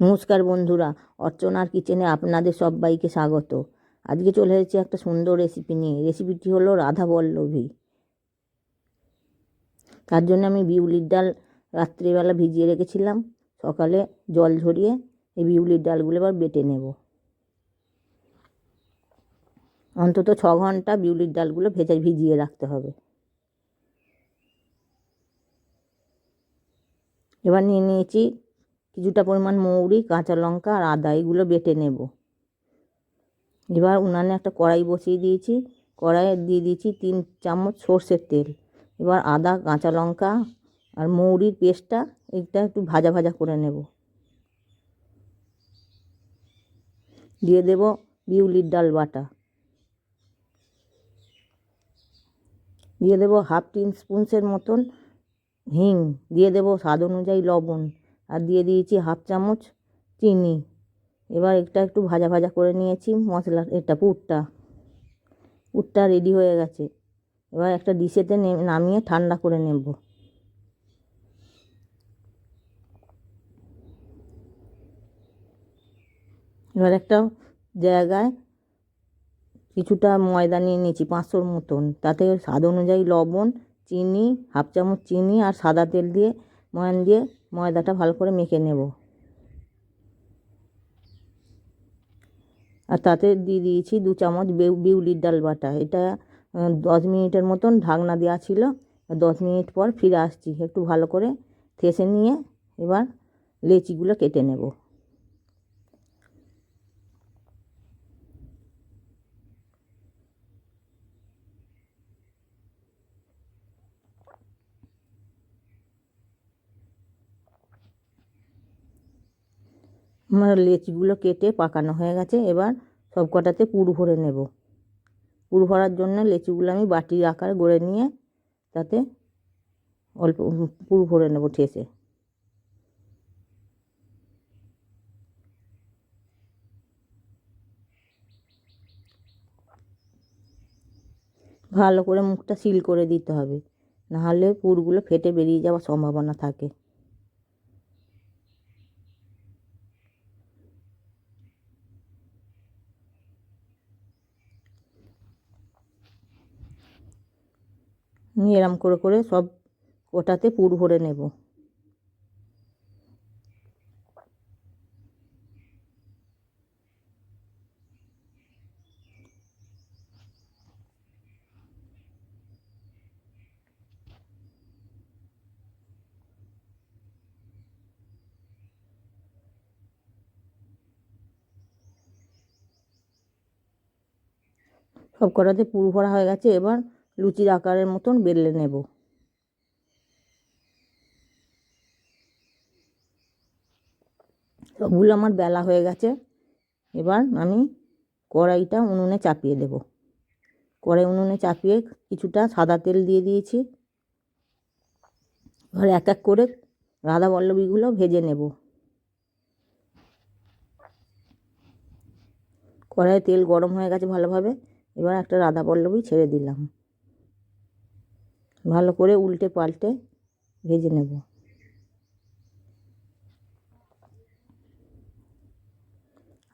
নমস্কার বন্ধুরা, অর্চনার কিচেনে আপনাদের সবাইকে স্বাগত। আজকে চলে এসেছি একটা সুন্দর রেসিপি নিয়ে। রেসিপিটি হলো রাধা বল্লভী। তার জন্য আমি বিউলির ডাল রাত্রিবেলা ভিজিয়ে রেখেছিলাম। সকালে জল ঝরিয়ে এই বিউলির ডালগুলো এবার বেটে নেব। অন্তত ছ ঘণ্টা বিউলির ডালগুলো ভেজে ভিজিয়ে রাখতে হবে। এবার নিয়ে নিয়েছি কিছুটা পরিমাণ মৌরি, কাঁচা লঙ্কা আর আদা, এগুলো বেটে নেব। এবার উনানে একটা কড়াই বসিয়ে দিয়েছি। কড়াইয়ে দিয়ে দিয়েছি তিন চামচ সর্ষের তেল। এবার আদা, কাঁচা লঙ্কা আর মৌরির পেস্টটা এটা একটু ভাজা ভাজা করে নেব। দিয়ে দেব বিউলির ডাল বাটা। দিয়ে দেব হাফ টিন স্পুনসের মতন হিং। দিয়ে দেব স্বাদ অনুযায়ী লবণ। আর দিয়ে দিয়েছি হাফ চামচ চিনি। এবার এটা একটু ভাজা ভাজা করে নিয়েছি মশলা, এটা পুরটা। পুরটা রেডি হয়ে গেছে। এবার একটা ডিশেতে নামিয়ে ঠান্ডা করে নেব। এবার একটা জায়গায় কিছুটা ময়দা নিয়ে নিয়েছি, পাঁচশোর মতন। তাতে স্বাদ অনুযায়ী লবণ, চিনি, হাফ চামচ চিনি আর সাদা তেল দিয়ে ময়ান দিয়ে ময়দাটা ভালো করে মেখে নেব। আর তাতে দিয়ে দিয়েছি দু চামচ বিউলির ডাল বাটা। এটা দশ মিনিটের মতন ঢাকনা দেওয়া ছিল। দশ মিনিট পর ফিরে আসছি। একটু ভালো করে থেসে নিয়ে এবার লেচিগুলো কেটে নেব। আমার লেচিগুলো কেটে পাকানো হয়ে গেছে, এবার সব কটাতে পুর ভরে নেব। পুর ভরার জন্য লেচিগুলো আমি বাটির আকার গড়ে নিয়ে তাতে অল্প পুর ভরে নেব ঠেসে। ভালো করে মুখটা সিল করে দিতে হবে, নাহলে পুরগুলো ফেটে বেরিয়ে যাওয়ার সম্ভাবনা থাকে। এরম করে করে সব ওটাতে পুর ভরে নেব। সব কটাতে পুর ভরা হয়ে গেছে। এবার লুচির আকারের মতন বেলে নেব। সবগুলো আমার বেলা হয়ে গেছে। এবার আমি কড়াইটা উনুনে চাপিয়ে দেব। কড়াই উনুনে চাপিয়ে কিছুটা সাদা তেল দিয়ে দিয়েছি। এবার এক এক করে রাধা বল্লবীগুলো ভেজে নেব। কড়াইয়ে তেল গরম হয়ে গেছে ভালোভাবে। এবার একটা রাধা পল্লবী ছেড়ে দিলাম। ভালো করে উল্টে পাল্টে ভেজে নেব।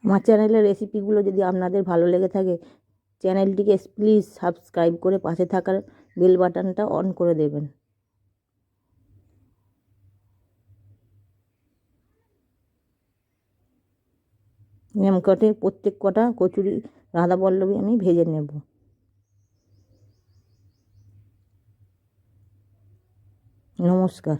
আমার চ্যানেলের রেসিপিগুলো যদি আপনাদের ভালো লেগে থাকে, চ্যানেলটিকে প্লিজ সাবস্ক্রাইব করে পাশে থাকার বেল বাটনটা অন করে দেবেন। এম কটে প্রত্যেক কটা কচুরি রাধা পল্লবী আমি ভেজে নেব। নমস্কার।